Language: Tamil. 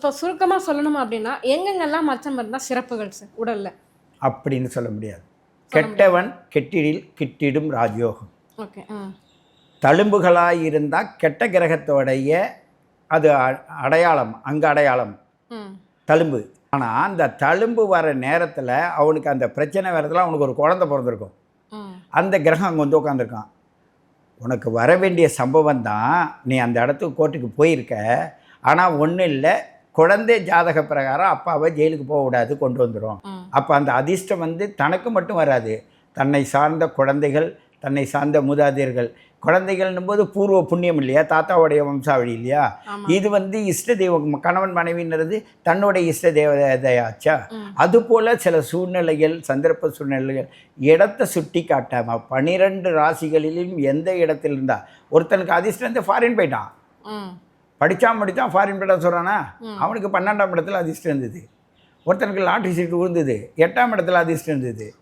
இப்போ சுருக்கமாக சொல்லணும் அப்படின்னா எங்கெங்கெல்லாம் மச்சம் இருந்தால் சிறப்புகள் சார் உடலில்? அப்படின்னு சொல்ல முடியாது. கெட்டவன் கெட்டிடில் கிட்டிடும் ராஜயோகம். ஓகே தழும்புகளாக இருந்தால் கெட்ட கிரகத்தோடைய அது அடையாளம் அங்க அடையாளம். தழும்பு. ஆனால் அந்த தழும்பு வர நேரத்தில் அவனுக்கு அந்த பிரச்சனை வரதுல அவனுக்கு ஒரு குழந்தை பிறந்திருக்கும். அந்த கிரகம் அங்கே வந்து உட்காந்துருக்கான் உனக்கு வர வேண்டிய சம்பவம் தான் நீ அந்த இடத்துக்கு கோர்ட்டுக்கு போயிருக்க. ஆனால் ஒன்றும் இல்லை குழந்தை ஜாதக பிரகாரம் அப்பாவை ஜெயிலுக்கு போகக்கூடாது கொண்டு வந்துடும் அப்போ அந்த அதிர்ஷ்டம் வந்து தனக்கு மட்டும் வராது. தன்னை சார்ந்த குழந்தைகள் தன்னை சார்ந்த மூதாதையர்கள். குழந்தைகள்னும் போது பூர்வ புண்ணியம் இல்லையா? தாத்தாவுடைய வம்சாவளி இல்லையா. இது வந்து இஷ்ட தெய்வம் கணவன் மனைவின்றது தன்னுடைய இஷ்ட தேவதையாச்சா. அதுபோல் சில சூழ்நிலைகள் சந்தர்ப்ப சூழ்நிலைகள் இடத்தை சுட்டி காட்டாம பனிரெண்டு ராசிகளிலும் எந்த இடத்துல இருந்தா ஒருத்தனுக்கு அதிர்ஷ்டம் வந்து ஃபாரின் போயிட்டான். படித்தான் படித்தான் ஃபாரின் போயிட்டான் சொல்கிறானா. அவனுக்கு பன்னெண்டாம் இடத்துல அதிர்ஷ்டம் இருந்தது. ஒருத்தனுக்கு லாட்ரி சீட்டு விழுந்தது. எட்டாம் இடத்துல அதிர்ஷ்டம் இருந்தது.